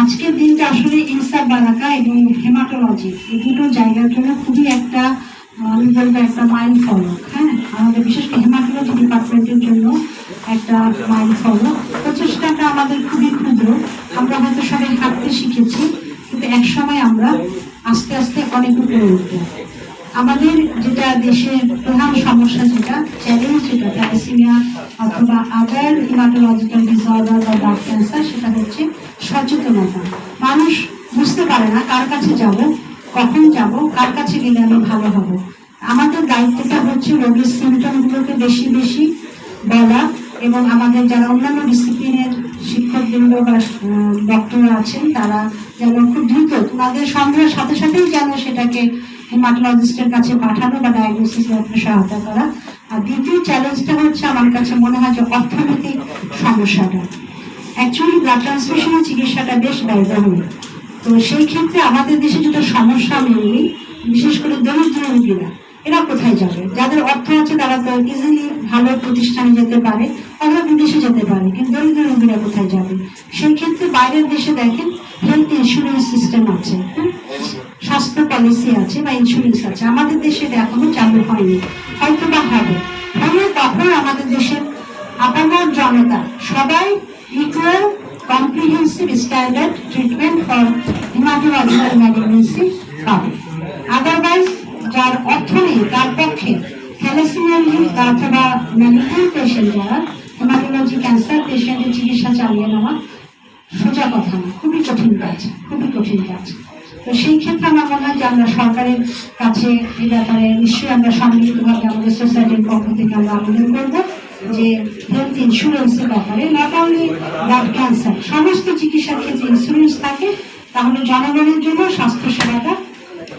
আজকের দিনটা আসলে ইনসার বারাকা এবং হেমাটোলজি। এই দুটো জায়গার জন্য খুবই একটা আমি বলব একটা মাইল ফলক হ্যাঁ? আমাদের বিশেষ করে হেমাটোলজি ডিপার্টমেন্টের জন্য একটা মাইল ফলক প্রচেষ্টাটা আমাদের খুবই ক্ষুদ্র। আমরা হয়তো সবাই হাঁটতে শিখেছি, কিন্তু এক সময় আমরা আস্তে আস্তে অনেক উপরে উঠবো। আমাদের যেটা দেশের প্রধান সমস্যা যেটা চ্যালেঞ্জ যেটা থ্যালাসিমিয়া অথবা আদার হিমাটোলজিক্যাল ডিসঅর্ডার বা ব্লাড ক্যান্সার সেটা হচ্ছে সচেতনতা মানুষ বুঝতে পারে না, কার কাছে যাব, কখন যাব, কার কাছে গেলে আমি ভালো হব? আমাদের দায়িত্বটা হচ্ছে রোগীর সিমটমগুলোকে বেশি বেশি বলা এবং আমাদের যারা অন্যান্য ডিসিপ্লিনের শিক্ষকবৃন্দ বা ডক্টর আছেন, তারা যেন খুব দ্রুত তাদের সন্দেহের সাথে সাথেই যেন সেটাকে হেমাটোলজিস্টের কাছে পাঠানো বা ডায়াগনোসিস সহায়তা করা। আর দ্বিতীয় চ্যালেঞ্জটা হচ্ছে আমার কাছে মনে হয় যে অর্থনৈতিক সমস্যাটা। অ্যাকচুয়ালি ব্লাড ট্রান্সমিশনের চিকিৎসাটা বেশ ব্যয়বহুল। তো সেই ক্ষেত্রে আমাদের দেশে যেটা সমস্যা মেনলি বিশেষ করে দরিদ্র রোগীরা এরা কোথায় যাবে? যাদের অর্থ আছে তারা তো ইজিলি ভালো প্রতিষ্ঠানে যেতে পারে, অথবা বিদেশে যেতে পারে, কিন্তু দরিদ্র রোগীরা কোথায় যাবে? সেই ক্ষেত্রে বাইরের দেশে দেখেন হেলথ ইন্স্যুরেন্স সিস্টেম আছে হ্যাঁ? স্বাস্থ্য পলিসি আছে বা ইন্স্যুরেন্স আছে। আমাদের দেশে এটা এখনও চালু হয়নি। হয়তো বা হবে। হলে তখন আমাদের দেশের আপামর জনতা সবাই equal comprehensive standard treatment for haematological malignancy পাবে আদারওয়াইজ যার অর্থ নেই, তার পক্ষে থ্যালাসিমিয়া অথবা ম্যালিগনেন্ট পেশেন্ট যারা হেমাটোলজি ক্যান্সার পেশেন্টের চিকিৎসা চালিয়ে নেওয়া সোজা কথা না, খুবই কঠিন কাজ, খুবই কঠিন কাজ। তো সেই ক্ষেত্রে আমার মনে হয় যে আমরা সরকারের কাছে এই ব্যাপারে নিশ্চয়ই আমরা সম্মিলিতভাবে আমাদের সোসাইটির পক্ষ থেকে আমরা আবেদন করব। যে হেলথ ইন্স্যুরেন্সের ব্যাপারে নট অনলি ব্লাড ক্যান্সার সমস্ত চিকিৎসার ক্ষেত্রে ইন্স্যুরেন্স থাকে, তাহলে জনগণের জন্য স্বাস্থ্য সেবাটা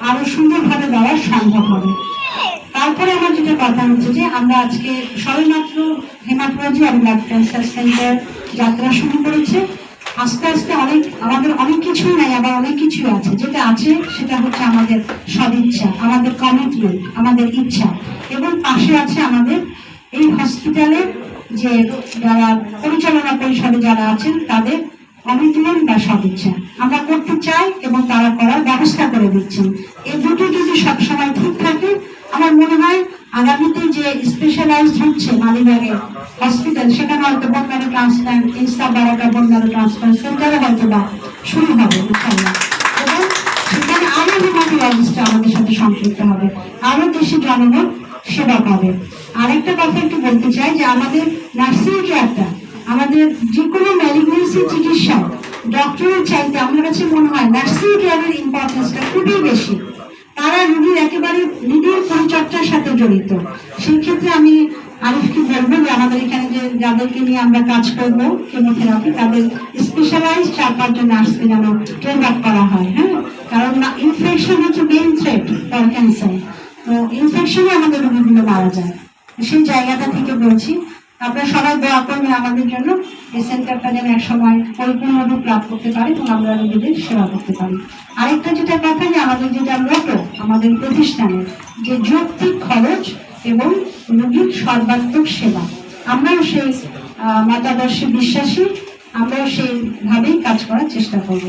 আরও সুন্দরভাবে দেওয়া সম্ভব হবে। তারপরে আমার যেটা কথা হচ্ছে যে, আমরা আজকে সবেমাত্র হেমাটোলজি আর ব্লাড ক্যান্সার সেন্টার যাত্রা শুরু করেছে। আস্তে আস্তে অনেক, আমাদের অনেক কিছু নাই, আবার অনেক কিছু আছে। যেটা আছে, সেটা হচ্ছে আমাদের সদিচ্ছা, আমাদের কমিটমেন্ট আমাদের ইচ্ছা। এবং পাশে আছে আমাদের এই হসপিটালে যে যারা পরিচালনা পরিষদে যারা আছেন, তাদের কমিটমেন্ট বা সদিচ্ছা। আমরা করতে চাই এবং তারা করার ব্যবস্থা করে দিচ্ছেন। এই দুটো যদি সবসময় ঠিক থাকে, আমার মনে হয় আগামীতে যে স্পেশালাইজড হচ্ছে মালিবাগে হসপিটাল সেখানে হয়তো বন্যারো ট্রান্সপ্লান্ট ইনস্টা বারাকা বন্যারো ট্রান্সপ্লান্ট সেন্টারে হয়তো বা শুরু হবে এবং সেখানে আরও হেমাটোলজিস্ট আমাদের সাথে সম্পৃক্ত হবে আরও দেশে জনগণ সেবা পাবে। আরেকটা কথা একটু বলতে চাই যে আমাদের নার্সিং কেয়ারটা আমাদের যে কোনো ম্যালিগনেন্সি চিকিৎসা ডক্টরের চাইতে আমার কাছে মনে হয় নার্সিং কেয়ারের ইম্পর্টেন্সটা খুবই বেশি। তারা রোগীর একেবারে নিজের পরিচর্যার সাথে জড়িত। সেই ক্ষেত্রে আমি আরিফকে বলব যে আমাদের এখানে যে যাদেরকে নিয়ে আমরা কাজ করব, কেমোথেরাপি, তাদের স্পেশালাইজ চার পাঁচজন নার্সকে যেন ট্রেন করা হয় হ্যাঁ? কারণ ইনফেকশন হচ্ছে মেইন থ্রেট ফর ক্যান্সার তো ইনফেকশনে আমাদের রোগীগুলো মারা যায়। সেই জায়গাটা থেকে বলছি, আপনারা সবাই দোয়া করবেন আমাদের জন্য এই সেন্টারটা যেন এক সময় পরিপূর্ণ রূপ লাভ করতে পারে এবং আমরা রোগীদের সেবা করতে পারি। আরেকটা যেটা কথা যে আমাদের যেটা মোটো আমাদের প্রতিষ্ঠানের যে যৌক্তিক খরচ এবং রোগীর সর্বাত্মক সেবা। আমরাও সেই মতাদর্শে বিশ্বাসী, আমরাও সেইভাবেই কাজ করার চেষ্টা করব।